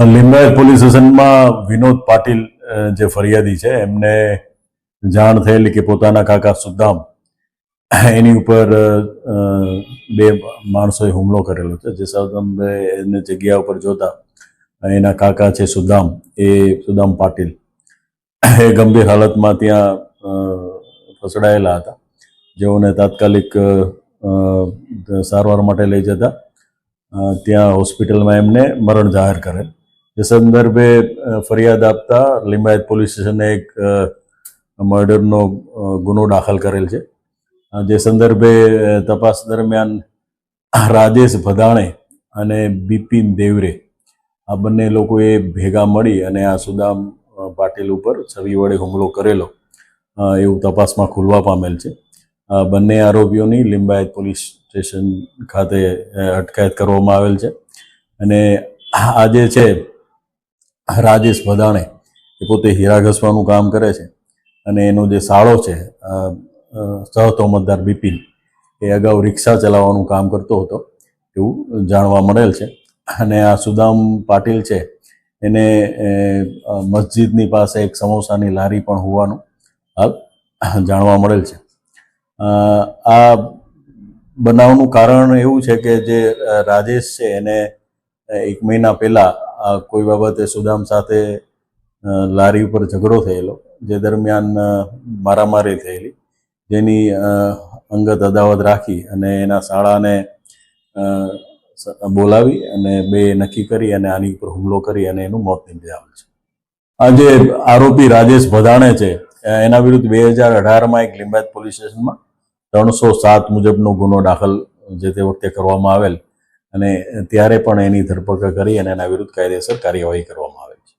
Limbayat police સ્ટેશનમાં વિનોદ પાટીલ જે ફરિયાદી છે, એમને જાણ થયેલી કે પોતાના કાકા સુદામ એની ઉપર બે માણસોએ હુમલો કરેલો છે જે સંદર્ભે એને જગ્યા ઉપર જોતા એના કાકા છે સુદામ, એ સુદામ પાટીલ એ ગંભીર હાલતમાં ત્યાં ફસડાયેલા હતા. જેઓને તાત્કાલિક સારવાર માટે લઈ જતા ત્યાં હોસ્પિટલમાં એમને મરણ જાહેર કરેલ. જે સંદર્ભે ફરિયાદ આપતા લિંબાયત પોલીસ સ્ટેશને એક મર્ડરનો ગુનો દાખલ કરેલ છે. જે સંદર્ભે તપાસ દરમિયાન રાજેશ ભદાણે અને બિપિન દેવરે આ બંને લોકોએ ભેગા મળી અને આ સુદામ પાટીલ ઉપર છવી વડે હુમલો કરેલો એવું તપાસમાં ખુલવા પામેલ છે. બંને આરોપીઓની લિંબાયત પોલીસ સ્ટેશન ખાતે અટકાયત કરવામાં આવેલ છે. અને આ જે છે રાજેશ ભદાણે એ પોતે હીરા ઘસવાનું કામ કરે છે અને એનો જે સાળો છે સહતોમતદાર બિપિન, એ અગાઉ રિક્ષા ચલાવવાનું કામ કરતો હતો એવું જાણવા મળેલ છે. અને આ સુદામ પાટીલ છે, એને મસ્જિદની પાસે એક સમોસાની લારી પણ હોવાનું જાણવા મળેલ છે. આ બનાવનું કારણ એવું છે કે જે રાજેશ છે, એને એક મહિના પહેલા કોઈ બાબતે સુદામ સાથે લારી ઉપર ઝઘડો થયેલો, જે દરમિયાન મારામારી થયેલી. જેની અંગત અદાવત રાખી અને એના શાળાને બોલાવી અને બે નક્કી કરી અને આની ઉપર હુમલો કરી અને એનું મોત નિપજાવેલ છે. આ જે આરોપી રાજેશ ભદાણે છે એના વિરુદ્ધ બે હજાર અઢારમાં એક લિંબાયત પોલીસ સ્ટેશનમાં ત્રણસો સાત મુજબનો ગુનો દાખલ જે તે વખતે કરવામાં આવેલ અને ત્યારે પણ એની ધરપકડ કરી અને એના વિરુદ્ધ કાયદેસર કાર્યવાહી કરવામાં આવે છે.